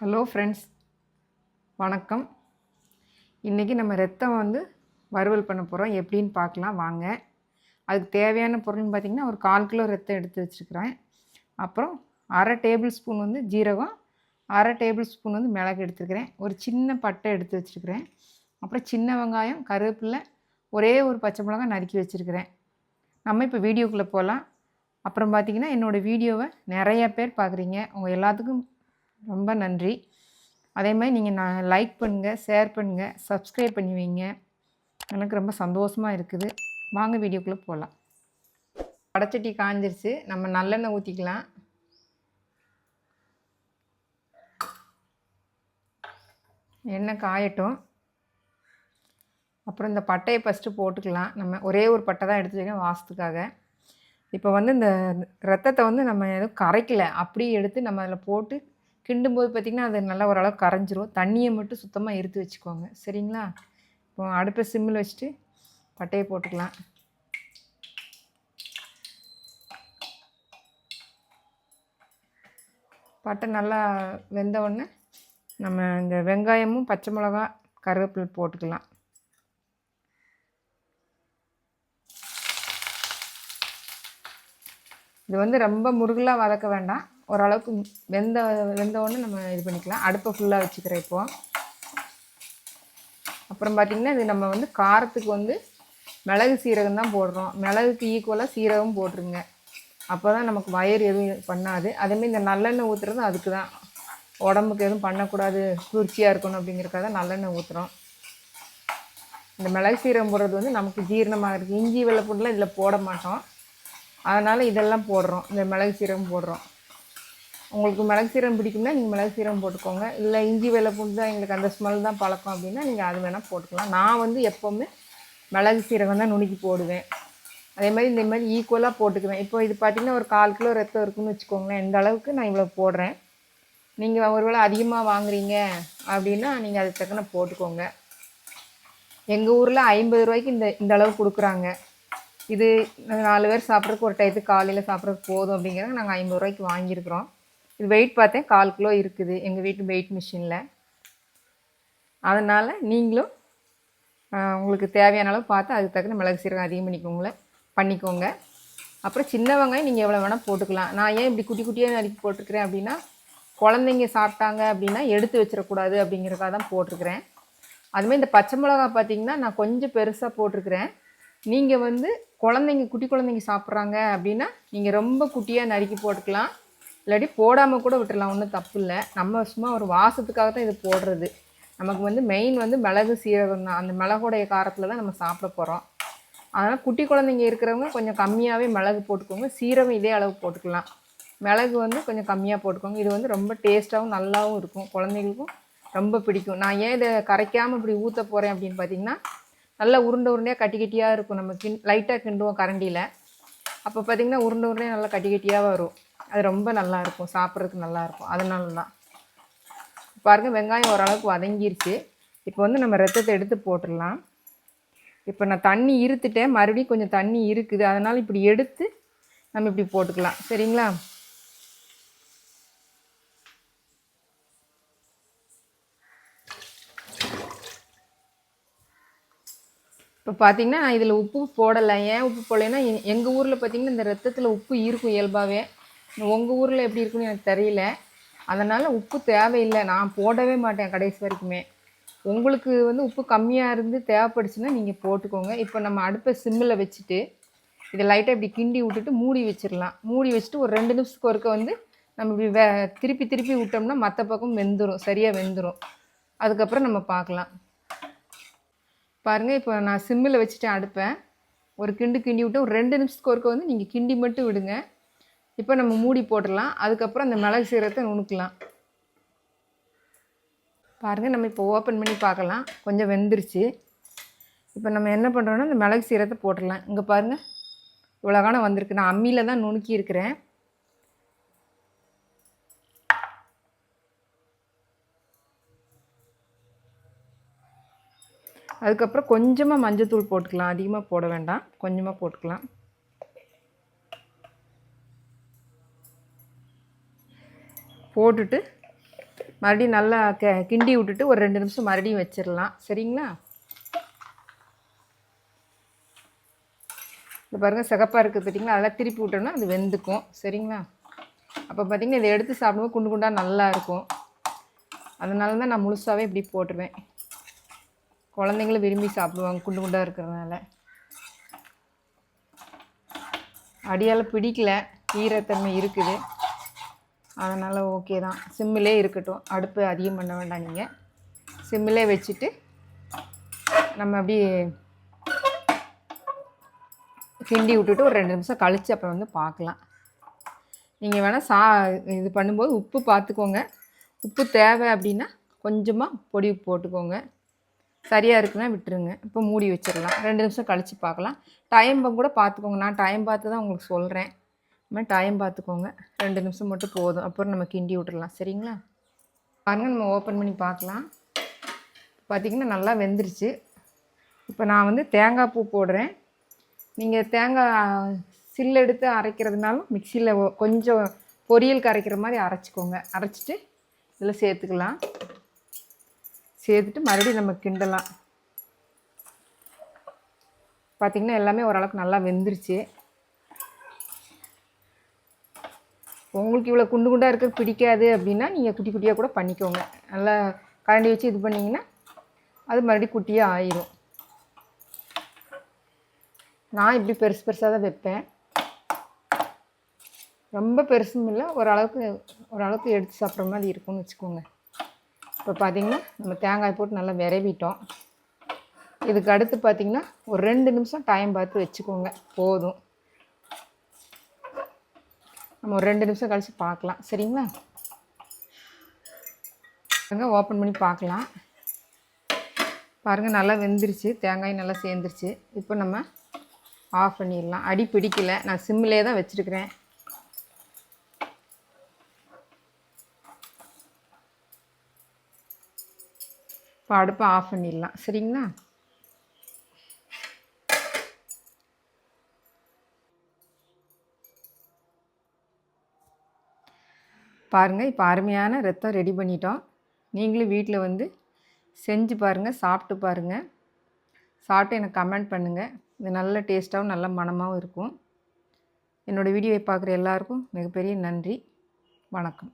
Hello friends வணக்கம். இன்றைக்கி நம்ம ரத்தம் வந்து வறுவல் பண்ண போகிறோம் எப்படின்னு பார்க்கலாம். வாங்க. அதுக்கு தேவையான பொருள்னு பார்த்திங்கன்னா ஒரு கால் கிலோ ரத்தம் எடுத்து வச்சுருக்கிறேன். அப்புறம் அரை டேபிள் ஸ்பூன் வந்து ஜீரகம் அரை டேபிள் ஸ்பூன் வந்து மிளகு எடுத்துருக்கிறேன் ஒரு சின்ன பட்டை எடுத்து வச்சுருக்கிறேன். அப்புறம் சின்ன வெங்காயம் கருவேப்பிலை ஒரே ஒரு பச்சை மிளகாய் நறுக்கி வச்சுருக்கிறேன். நம்ம இப்போ வீடியோக்குள்ளே போகலாம் அப்புறம் பார்த்திங்கன்னா என்னோடய வீடியோவை நிறைய பேர் பார்க்குறீங்க. உங்கள் எல்லாத்துக்கும் ரொம்ப நன்றி. அதே மாதிரி நீங்கள் நான் லைக் பண்ணுங்கள் ஷேர் பண்ணுங்கள் சப்ஸ்கிரைப் பண்ணி வைங்க. எனக்கு ரொம்ப சந்தோஷமாக இருக்குது. வாங்க வீடியோக்குள்ளே போகலாம் வடச்சட்டி காஞ்சிருச்சு. நம்ம நல்லெண்ணெய் ஊற்றிக்கலாம் எண்ணெய் காயட்டும். அப்புறம் இந்த பட்டையை ஃபஸ்ட்டு போட்டுக்கலாம். நம்ம ஒரே ஒரு பட்டை தான் எடுத்து வைக்கணும் வாசத்துக்காக. இப்போ வந்து இந்த ரத்தத்தை வந்து நம்ம எதுவும் கரைக்கலை. அப்படியே எடுத்து நம்ம அதில் போட்டு கிண்டும் போது பார்த்திங்கன்னா அது நல்லா ஓரளவுக்கு கரைஞ்சிரும். தண்ணியை மட்டும் சுத்தமாக எடுத்து வச்சுக்கோங்க. சரிங்களா? இப்போ அடுப்பை சிம்மில் வச்சுட்டு பட்டையை போட்டுக்கலாம். பட்டை நல்லா வெந்த உடனே நம்ம இந்த வெங்காயமும் பச்சை மிளகா கருவேப்பிலை போட்டுக்கலாம். இது வந்து ரொம்ப முருகலாக வதக்க வேண்டாம். ஓரளவுக்கு வெந்த வெந்த ஒன்று நம்ம இது பண்ணிக்கலாம். அடுப்பை ஃபுல்லாக வச்சுக்கிறேன் இப்போது அப்புறம் பார்த்திங்கன்னா இது நம்ம வந்து காரத்துக்கு வந்து மிளகு சீரகம் தான் போடுறோம். மிளகுக்கு ஈக்குவலாக சீரகம் போட்டுருங்க. அப்போ தான் நமக்கு வயிறு எதுவும் பண்ணாது. அதேமாரி இந்த நல்லெண்ணெய் ஊற்றுறது அதுக்கு தான். உடம்புக்கு எதுவும் பண்ணக்கூடாது குளிர்ச்சியாக இருக்கணும் அப்படிங்கிறக்காக தான் நல்லெண்ணெய் ஊற்றுறோம் இந்த மிளகு சீரகம் போடுறது வந்து நமக்கு ஜீரணமாக இருக்குது இஞ்சி வெள்ளைப்பூண்டுலாம் இதில் போட மாட்டோம். அதனால் இதெல்லாம் போடுறோம். இந்த மிளகு சீரகம் போடுறோம். உங்களுக்கு மிளகு சீரகம் பிடிக்கும்னா நீங்கள் மிளகு சீரகம் போட்டுக்கோங்க. இல்லை இஞ்சி வெள்ளை பூண்டு தான் எங்களுக்கு அந்த ஸ்மெல் தான் பழக்கம் அப்படின்னா நீங்கள் அது வேணால் போட்டுக்கலாம். நான் வந்து எப்போவுமே மிளகு சீரகம் தான் நுணுக்கி போடுவேன். அதே மாதிரி இந்த மாதிரி ஈக்குவலாக போட்டுக்குவேன். இப்போ இது பார்த்திங்கன்னா ஒரு கால் கிலோ ரத்தம் இருக்குன்னு வச்சுக்கோங்களேன். இந்த அளவுக்கு நான் இவ்வளோ போடுறேன். நீங்கள் ஒருவேளை அதிகமாக வாங்குறீங்க அப்படின்னா நீங்கள் அதுக்கு தக்கன போட்டுக்கோங்க. எங்கள் ஊரில் ஐம்பது ரூபாய்க்கு இந்த இந்த அளவு கொடுக்குறாங்க. இது நாலு பேர் சாப்பிட்றதுக்கு ஒரு டயத்துக்கு காலையில் சாப்பிட்றதுக்கு போதும் அப்படிங்கிறத நாங்கள் ஐம்பது ரூபாய்க்கு வாங்கியிருக்கிறோம். இது வெயிட் பார்த்தேன் கால் கிலோ இருக்குது. எங்கள் வீட்டு வெயிட் மிஷினில் அதனால் நீங்களும் உங்களுக்கு தேவையான அளவு பார்த்து அதுக்கு தகுந்த மிளகு சீரகம் அதிகம் பண்ணிக்கோங்கள பண்ணிக்கோங்க. அப்புறம் சின்ன வெங்காயம் நீங்கள் எவ்வளோ வேணால் போட்டுக்கலாம். நான் ஏன் இப்படி குட்டி குட்டியாக நறுக்கி போட்டிருக்கிறேன் அப்படின்னா குழந்தைங்க சாப்பிட்டாங்க அப்படின்னா எடுத்து வச்சிடக்கூடாது அப்படிங்கிறக்காக தான் போட்டிருக்கிறேன். அதுமாதிரி இந்த பச்சை மிளகா பார்த்தீங்கன்னா நான் கொஞ்சம் பெருசாக போட்டிருக்கிறேன். நீங்கள் வந்து குழந்தைங்க குட்டி குழந்தைங்க சாப்பிட்றாங்க அப்படின்னா நீங்கள் ரொம்ப குட்டியாக நறுக்கி போட்டுக்கலாம். இல்லாட்டி போடாமல் கூட விட்டுடலாம் ஒன்றும் தப்பு இல்லை. நம்ம சும்மா ஒரு வாசத்துக்காக தான் இது போடுறது. நமக்கு வந்து மெயின் வந்து மிளகு சீரகம் தான். அந்த மிளகுடைய காரத்தில் தான் நம்ம சாப்பிட போகிறோம் அதனால் குட்டி குழந்தைங்க இருக்கிறவங்க கொஞ்சம் கம்மியாகவே மிளகு போட்டுக்கோங்க. சீரகம் இதே அளவு போட்டுக்கலாம். மிளகு வந்து கொஞ்சம் கம்மியாக போட்டுக்கோங்க. இது வந்து ரொம்ப டேஸ்ட்டாகவும் நல்லாவும் இருக்கும். குழந்தைங்களுக்கும் ரொம்ப பிடிக்கும். நான் ஏன் இதை கரைக்காமல் இப்படி ஊற்ற போகிறேன் அப்படின்னு பார்த்தீங்கன்னா நல்லா உருண்டை உருண்டையாக கட்டி கட்டியாக இருக்கும். நம்ம கிண் லைட்டாக கிண்டுவோம் கரண்டியில். அப்போ பார்த்திங்கன்னா உருண்டை உருண்டையாக நல்லா கட்டி கட்டியாக வரும். அது ரொம்ப நல்லாயிருக்கும் சாப்பிட்றதுக்கு நல்லாயிருக்கும். அதனால தான் பாருங்கள் வெங்காயம் ஓரளவுக்கு வதங்கிருச்சு. இப்போ வந்து நம்ம ரத்தத்தை எடுத்து போட்டுடலாம். இப்போ நான் தண்ணி இருத்துட்டேன். மறுபடியும் கொஞ்சம் தண்ணி இருக்குது. அதனால் இப்படி எடுத்து நம்ம இப்படி போட்டுக்கலாம். சரிங்களா? இப்போ பார்த்தீங்கன்னா நான் இதில் உப்பு போடலை. ஏன் உப்பு போடலைன்னா எங்கள் ஊரில் பார்த்தீங்கன்னா இந்த ரத்தத்தில் உப்பு இருக்கும் இயல்பாகவே. உங்கள் ஊரில் எப்படி இருக்குன்னு எனக்கு தெரியல. அதனால் உப்பு தேவையில்லை. நான் போடவே மாட்டேன் கடைசி வரைக்குமே. உங்களுக்கு வந்து உப்பு கம்மியாக இருந்து தேவைப்படுச்சுன்னா நீங்கள் போட்டுக்கோங்க. இப்போ நம்ம அடுப்பை சிம்மில் வச்சுட்டு இதை லைட்டாக இப்படி கிண்டி விட்டுட்டு மூடி வச்சிடலாம். மூடி வச்சுட்டு ஒரு ரெண்டு நிமிஷத்துக்கு ஒருக்க வந்து நம்ம இப்படி வே திருப்பி திருப்பி விட்டோம்னா மற்ற பக்கம் வெந்துடும் சரியாக வெந்துடும் அதுக்கப்புறம் நம்ம பார்க்கலாம். பாருங்கள் இப்போ நான் சிம்மில் வச்சுட்டேன் அடுப்பேன் ஒரு கிண்டு கிண்டி விட்டு ஒரு ரெண்டு நிமிஷத்துக்கு ஒருக்க வந்து நீங்கள் கிண்டி மட்டும் விடுங்க. இப்போ நம்ம மூடி போட்டுடலாம். அதுக்கப்புறம் அந்த மிளகு சீரகத்தை நுணுக்கலாம். பாருங்கள் நம்ம இப்போ ஓப்பன் பண்ணி பார்க்கலாம். கொஞ்சம் வெந்துருச்சு. இப்போ நம்ம என்ன பண்ணுறோன்னா இந்த மிளகு சீரகத்தை போட்டுடலாம். இங்கே பாருங்கள் இவ்வளோ காலம் வந்திருக்கு. நான் அம்மியில் தான் நுணுக்கி இருக்கிறேன். அதுக்கப்புறம் கொஞ்சமாக மஞ்சத்தூள் போட்டுக்கலாம். அதிகமாக போட வேண்டாம். கொஞ்சமாக போட்டுக்கலாம். போட்டுட்டு மறுபடியும் நல்லா கெ கிண்டி விட்டுட்டு ஒரு ரெண்டு நிமிஷம் மறுபடியும் வச்சிடலாம். சரிங்களா? இது பாருங்கள் சிகப்பாக இருக்குது பார்த்தீங்களா அதெல்லாம் திருப்பி விட்டோம்னா அது வெந்துக்கும். சரிங்களா? அப்போ பார்த்தீங்கன்னா இதை எடுத்து சாப்பிடும்போது குண்டு குண்டாக நல்லாயிருக்கும் அதனால தான் நான் முழுசாகவே இப்படி போட்டுருவேன். குழந்தைங்களும் விரும்பி சாப்பிடுவாங்க குண்டு குண்டாக இருக்கிறதுனால. அடியால் பிடிக்கல ஈரத்தன்மை இருக்குது. அதனால் ஓகே தான். சிம்மிலே இருக்கட்டும். அடுப்பு அதிகம் பண்ண வேண்டாம் நீங்கள் சிம்மிலே வச்சுட்டு நம்ம அப்படியே கிண்டி விட்டுட்டு ஒரு ரெண்டு நிமிஷம் கழித்து அப்புறம் வந்து பார்க்கலாம். நீங்கள் வேணால் சா இது பண்ணும்போது உப்பு பார்த்துக்கோங்க. உப்பு தேவை அப்படின்னா கொஞ்சமாக பொடி உப்பு போட்டுக்கோங்க. சரியாக இருக்குன்னா விட்டுருங்க. இப்போ மூடி வச்சிடலாம். ரெண்டு நிமிஷம் கழித்து பார்க்கலாம். டைம் கூட பார்த்துக்கோங்க. நான் டைம் பார்த்து தான் உங்களுக்கு சொல்கிறேன் மாதிரி டைம் பார்த்துக்கோங்க ரெண்டு நிமிஷம் மட்டும் போதும். அப்புறம் நம்ம கிண்டி விட்டுடலாம் சரிங்களா? பாருங்கள் நம்ம ஓப்பன் பண்ணி பார்க்கலாம். பார்த்திங்கன்னா நல்லா வெந்துருச்சு. இப்போ நான் வந்து தேங்காய் பூ போடுறேன். நீங்கள் தேங்காய் சில்லு எடுத்து அரைக்கிறதுனாலும் மிக்சியில் கொஞ்சம் பொரியலுக்கு அரைக்கிற மாதிரி அரைச்சிக்கோங்க. அரைச்சிட்டு இதில் சேர்த்துக்கலாம். சேர்த்துட்டு மறுபடியும் நம்ம கிண்டலாம். பார்த்திங்கன்னா எல்லாமே ஓரளவுக்கு நல்லா வெந்துருச்சு. உங்களுக்கு இவ்வளோ குண்டு குண்டாக இருக்க பிடிக்காது அப்படின்னா நீங்கள் குட்டி குட்டியாக கூட பண்ணிக்கோங்க. நல்லா கரண்டி வச்சு இது பண்ணிங்கன்னா அது மறுபடியும் குட்டியாக ஆயிரும். நான் இப்படி பெருசு பெருசாக தான் வைப்பேன். ரொம்ப பெருசும் இல்லை ஓரளவுக்கு ஓரளவுக்கு எடுத்து சாப்பிட்ற மாதிரி இருக்கும்னு வச்சுக்கோங்க. இப்போ பார்த்திங்கன்னா நம்ம தேங்காய் போட்டு நல்லா விரவிட்டோம். இதுக்கு அடுத்து பார்த்திங்கன்னா ஒரு ரெண்டு நிமிஷம் டைம் பார்த்து வச்சுக்கோங்க. போதும். நம்ம ஒரு ரெண்டு நிமிஷம் கழித்து பார்க்கலாம். சரிங்களா? பாருங்கள் ஓப்பன் பண்ணி பார்க்கலாம். பாருங்கள் நல்லா வெந்துருச்சு. தேங்காய் நல்லா சேர்ந்துருச்சு. இப்போ நம்ம ஆஃப் பண்ணிடலாம். அடி பிடிக்கல. நான் சிம்மிலே தான் வச்சுருக்கிறேன். இப்போ அடுப்பை ஆஃப் பண்ணிடலாம். சரிங்களா? பாருங்கள் இப்போ அருமையான ரத்தம் ரெடி பண்ணிட்டோம். நீங்களும் வீட்டில் வந்து செஞ்சு பாருங்கள் சாப்பிட்டு பாருங்கள் சாப்பிட்டு எனக்கு கமெண்ட் பண்ணுங்கள் இது நல்ல டேஸ்ட்டாகவும் நல்ல மனமாகவும் இருக்கும். என்னோடய வீடியோவை பார்க்குற எல்லாருக்கும் மிகப்பெரிய நன்றி. வணக்கம்.